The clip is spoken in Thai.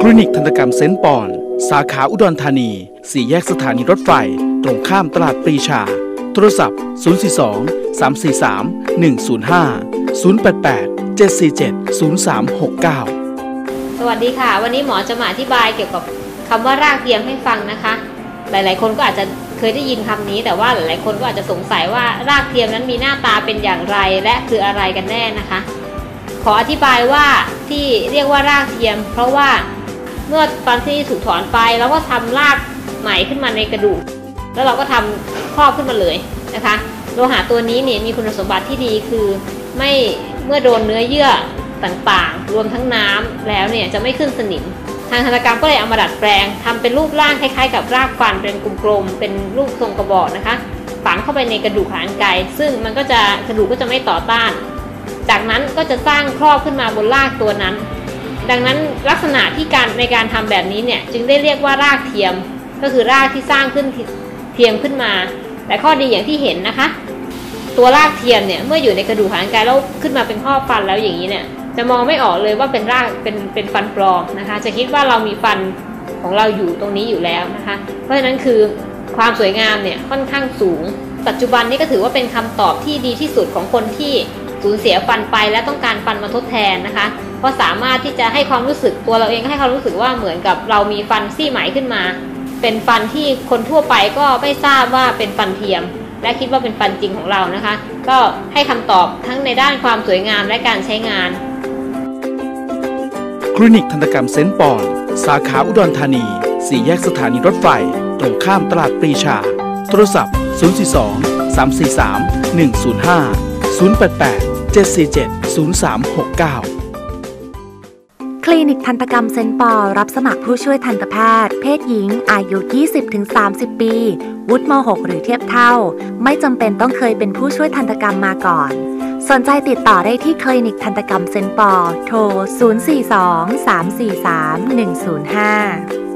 คลินิกทันตกรรมเซนต์ปอน สาขาอุดรธานี สี่แยกสถานีรถไฟ ตรงข้ามตลาดปรีชา โทรศัพท์ 042 343 105 088 747 0369 สวัสดีค่ะ วันนี้หมอจะมาอธิบายเกี่ยวกับคำว่ารากเทียมให้ฟังนะคะ หลายๆ คนก็อาจจะเคยได้ยินคำนี้ แต่ว่าหลายๆ คนก็อาจจะสงสัยว่ารากเทียมนั้นมีหน้าตาเป็นอย่างไรและคืออะไรกันแน่นะคะ ขออธิบายว่าที่เรียกว่ารากเทียม เพราะว่าเมื่อตอนที่ถูกถอนไปเราก็ทำรากใหม่ขึ้นมาในกระดูก แล้วเราก็ทำครอบขึ้นมาเลยนะคะโลหะตัวนี้เนี่ยมีคุณสมบัติที่ดีคือไม่เมื่อโดนเนื้อเยื่อต่างๆ รวมทั้งน้ำแล้วเนี่ยจะไม่ขึ้นสนิม ทางทันตกรรมก็เลยเอามาดัดแปลงทำเป็นรูปร่างคล้ายๆ กับรากฟันเป็นกลมๆเป็นรูปทรงกระบอกนะคะฝังเข้าไปในกระดูกหางไก่ซึ่งมันก็จะกระดูกก็จะไม่ต่อต้าน จากนั้นก็จะสร้างครอบขึ้นมาบนรากตัวนั้น ดังนั้นลักษณะที่การในการทำแบบนี้เนี่ยจึงได้เรียกว่ารากเทียม ก็คือรากที่สร้างขึ้นเทียมขึ้นมา แต่ข้อดีอย่างที่เห็นนะคะ ตัวรากเทียมเนี่ยเมื่ออยู่ในกระดูกหางกายแล้วขึ้นมาเป็นข้อฟันแล้วอย่างนี้เนี่ยจะมองไม่ออกเลยว่าเป็นรากเป็นเป็นฟันปลอมนะคะ จะคิดว่าเรามีฟันของเราอยู่ตรงนี้อยู่แล้วนะคะ เพราะฉะนั้นคือความสวยงามเนี่ยค่อนข้างสูง ปัจจุบันนี้ก็ถือว่าเป็นคำตอบที่ดีที่สุดของคนที่ สูญเสียฟันไปและต้องการฟันมาทดแทนนะคะเพราะสามารถที่จะให้ความรู้สึกตัวเราเองให้ความรู้สึกว่าเหมือนกับเรามีฟันซี่ไหม่ขึ้นมา เป็นฟันที่คนทั่วไปก็ไม่ทราบว่าเป็นฟันเทียม และคิดว่าเป็นฟันจริงของเรานะคะ ก็ให้คำตอบทั้งในด้านความสวยงามและการใช้งานคลินิกทันตกรรมเซนต์ปอน สาขาอุดรธานี สี่แยกสถานีรถไฟ ตรงข้ามตลาดปรีชา โทรศัพท์ 042 343 105 088 747 0369 คลินิกทันตกรรมเซนปอรับสมัครผู้ช่วยทันตแพทย์ เพศหญิง อายุ 20-30 ปี วุฒิม .6 หรือเทียบเท่า ไม่จำเป็นต้องเคยเป็นผู้ช่วยทันตกรรมมาก่อน สนใจติดต่อได้ที่คลินิกทันตกรรมเซนต์ปอโทร 042 343 105